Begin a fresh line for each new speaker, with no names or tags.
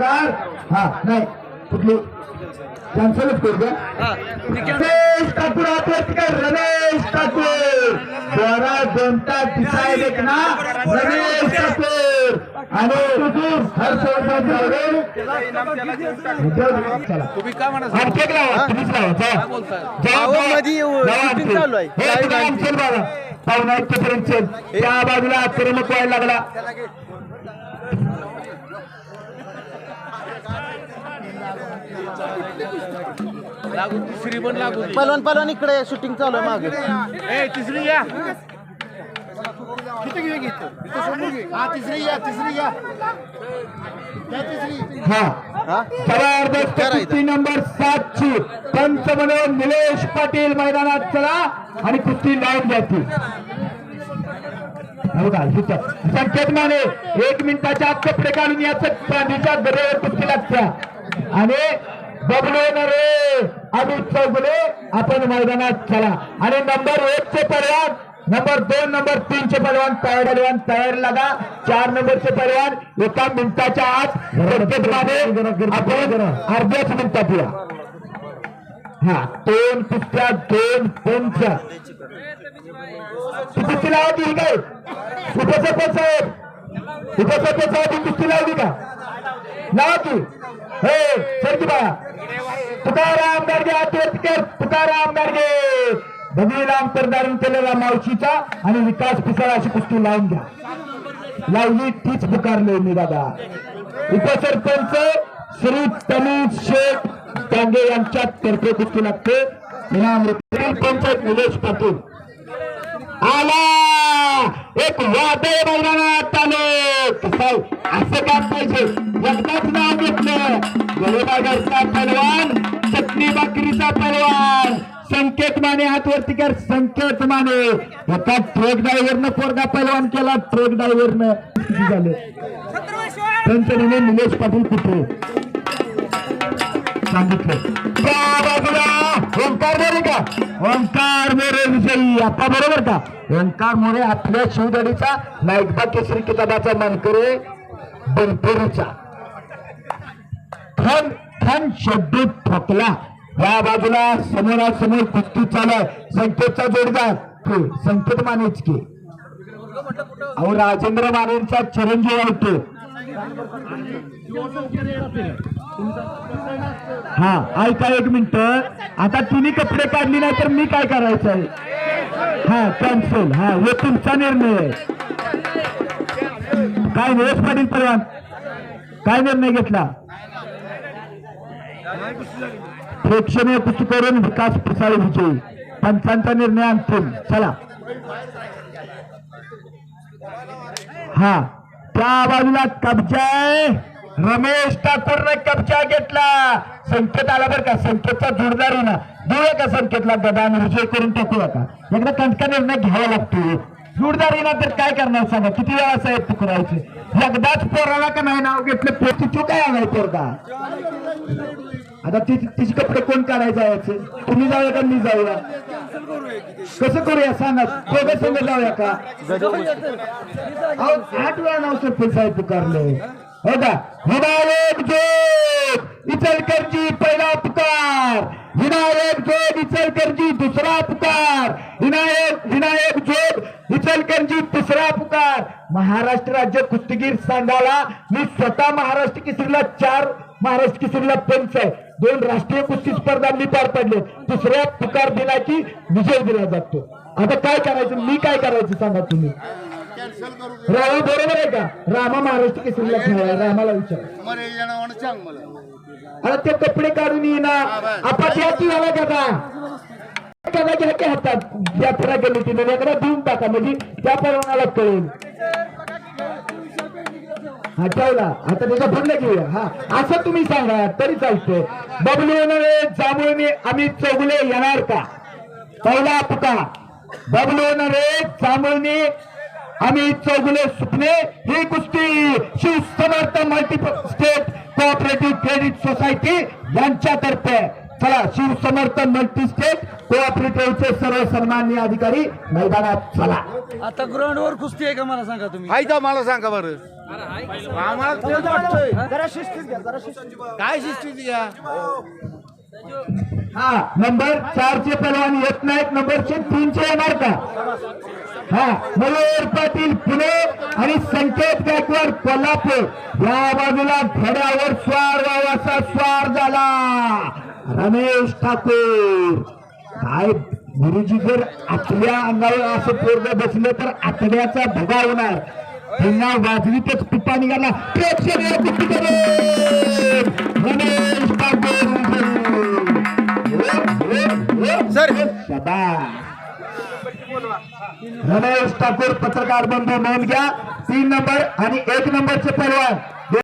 चार. हा नाही. कुठली? कॅन्सलच करू द्या. रमेश ठाकूर आत्महत्या कर रमेश ठाकूर. द्वारा दोन तास एक ना. रमेश ठाकूर. आणि हर्षवर्धन जावरे चला
तुम्ही काय म्हणा
आणखी
लागू तिसरी पण लागू दे.
पलवान पलवान इकडे शूटिंग चालू आहे मागे
ए तिसरी.
हा.
हा?
जबरदस्त
करा इथं.
कुस्ती नंबर सात ची. पंच म्हणून निलेश पाटील मैदानात चला आणि कुस्ती लावून बघा, इथं. संकेत माने एक मिनिटाच्या आत कपडे काढून याचं चांदीच्या गरेवर कुस्ती लागत्या. आणि बबलू नरे अमित चौगुले आपण मैदानात चला. आणि नंबर एक चे पलवान नंबर दोन नंबर तीन चे पलवान तयार पलवान तयार लागा. चार नंबरचे पलवान एका मिनिटाच्या आत आपण अर्ध्याच मिनिटात या. हा दोन कुस्त्या दोन पंच. ती कुस्ती लावती ही काय? उपसरपंच साहेब. उपसरपंच साहेब कुस्ती लावली का? लावा की. हे सरकी तुकाराम गाडगे आत्महत्या तुकाराम गाडगे भगवी अंतरधारण केलेला मावशीचा आणि विकास पिसाळ अशी कुस्ती लावून घ्या. लावली तीच पुकारले मी दादा. उपसरपंच श्री तनुज शेख डांगे यांच्या तर्फे कुस्ती लागते. इनाम पंचायत निलेश पाटील. आला! एक वादळ मैदानात आलो! असं काम पाहिजे. एकदाच नाव घेतलं गोळेबाजारचा पलवान चटणी बाकरीचा पलवान संकेत माने हात वरती कर संकेत माने. एका ट्रक ड्रायव्हरनं पोरगा पैलवान केला ट्रक ड्रायव्हरनं किती झालं? पंचमीने निलेश पाटील कुठे? सांगितलं. ओंकार मोरे का? ओंकार मोरे विजयी आता बरोबर का? ओंकार आपल्या शिवदडीचा नाईकबा केसरी किताबाचा मानकरे बनपुरीचा थन थन शब्द ठोकला. या बाजूला समोरासमोर कुस्ती चालू आहे. संकेतचा जोडदार ते संकेत मानेच के. अहो राजेंद्र मानेंचा चिरंजीव होतो हा ऐका एक मिनिट. आता तुम्ही कपडे काढली नाही तर मी काय करायचंय? हा कॅन्सल हा हे तुमचा निर्णय आहे. काय वेळेस पाटील परवान काय निर्णय घेतला? प्रेक्षणीय कुस्ती करून विकास पिसाळ विजयी. पंचांचा निर्णय अंतिम चला. हा त्या बाजूला कब्जा आहे. रमेश ठाकूरने कब्जा घेतला. संकेत आला बरं का? संकेतचा जोरदार आहे ना. देऊया का संकेतला? गदा निर्जय करून टाकूया का? एकदा कंटका निर्णय घ्यावा लागतो. जोरदार येणार तर काय करणार सांगा? किती वेळा साहेब तुकरायचे एकदाच पोराला का नाही नाव घेतलं? पोटी तो काय आलाय पोरगा? आता तिचे कपडे कोण काढायचं याचे तुम्ही जाऊया का मी जाऊया? कसं करूया सांगा? दोघं संघ जाऊया का? अहो, आठ वेळा नाव सरपंच साहेब पुकारलं. हो का हिनायक जोग इचलकरजी पहिला पुकार. विनायक जोग इचलकरजी दुसरा पुकार. विनायक विनायक जोग इचलकरजी तिसरा पुकार. महाराष्ट्र राज्य कुस्तीगीर संघाला मी स्वतः महाराष्ट्र केसरीला चार महाराष्ट्र केसरीला पंच. आहे दोन राष्ट्रीय कुस्ती स्पर्धा मी पार पडले. दुसऱ्या पुकार दिला की विजय दिला जातो. आता काय करायचं? मी काय करायचं सांगा तुम्ही? रामा बरोबर आहे का? रामा महाराष्ट्र केसरीला खेळाय रामाला विचार. आता ते कपडे काढून येईना आपण घ्या की याला गदा गदा घ्या की हातात. यात्रा तिने एखादा देऊन टाका. म्हणजे त्या परवानाला कळेल. हा ठेवला. आता त्याचा बंद घेऊया हा. असं तुम्ही सांगा तरी चालतंय. बबलू येणारे जांभूळने अमित चौगुले येणार का? पहिला पुका बबलू येणारे जांभूळने अमित चौगुले सुपणे ही कुस्ती Shivsamarth multi state cooperative credit society यांच्यातर्फे. चला शिवसमर्थ मल्टी स्टेट कोऑपरेटिव्हचे सर्व सन्मान्य अधिकारी मैदानात चला.
आता ग्राउंड वर कुस्ती आहे का मला सांगा तुम्ही?
आहे का मला सांगा बरं? आम्हाला तेच वाटतंय. काय शिस्तीत घ्या?
हा नंबर चारचे पलवान येत नाहीत नंबरचे तीनचे येणार का? हा मयूर पाटील पुणे आणि संकेत गायकवाड कोल्हापूर. या बाजूला घड्यावर स्वार वावाचा स्वार झाला. रमेश ठाकूर. काय गुरुजी जर आतल्या अंगावर असं पोरग बसलं तर आतड्याचा धगा होणार. पुन्हा वाजवीतच कुप्पा निघाला. करून रमेश ठाकूर पत्रकार बंधू नोंद घ्या. तीन नंबर आणि एक नंबरचे पहलवान